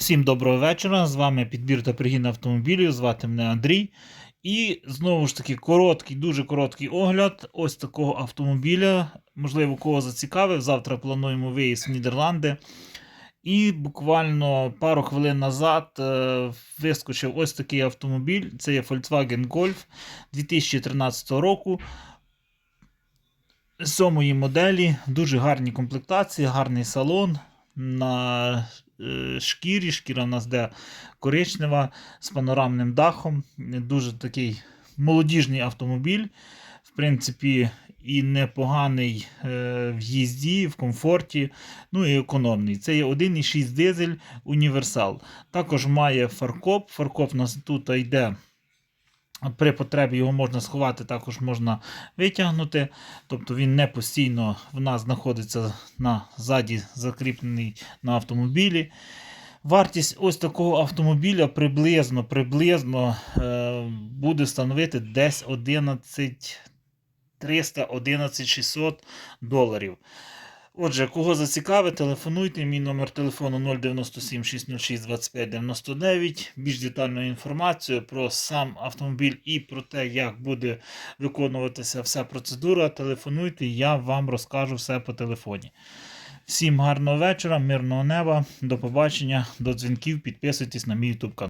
Всім доброго вечора. З вами підбір та пригін автомобілів. Звати мене Андрій. І знову ж таки короткий, дуже короткий огляд ось такого автомобіля. Можливо, кого зацікавив. Завтра плануємо виїзд в Нідерланди. І буквально пару хвилин назад е, вискочив ось такий автомобіль. Це є Volkswagen Golf 2013 року. Сьомої моделі, дуже гарні комплектації, гарний салон. На е, шкірі. Шкіра у нас де коричнева з панорамним дахом. Дуже такий молодіжний автомобіль. В принципі, і непоганий е, в їзді, в комфорті, ну і економний. Це є 1,6 дизель універсал. Також має фаркоп. Фаркоп у нас тут йде. При потребі його можна сховати, також можна витягнути. Тобто він не постійно в нас знаходиться на ззаді, закріплений на автомобілі. Вартість ось такого автомобіля приблизно приблизно е, буде становити десь 11 300 11 600 доларів. Отже, кого зацікавить, телефонуйте. Мій номер телефону 097 606 25 99. Більш детальну інформацію про сам автомобіль і про те, як буде виконуватися вся процедура. Телефонуйте, я вам розкажу все по телефоні. Всім гарного вечора, мирного неба, до побачення, до дзвінків. Підписуйтесь на мій YouTube канал.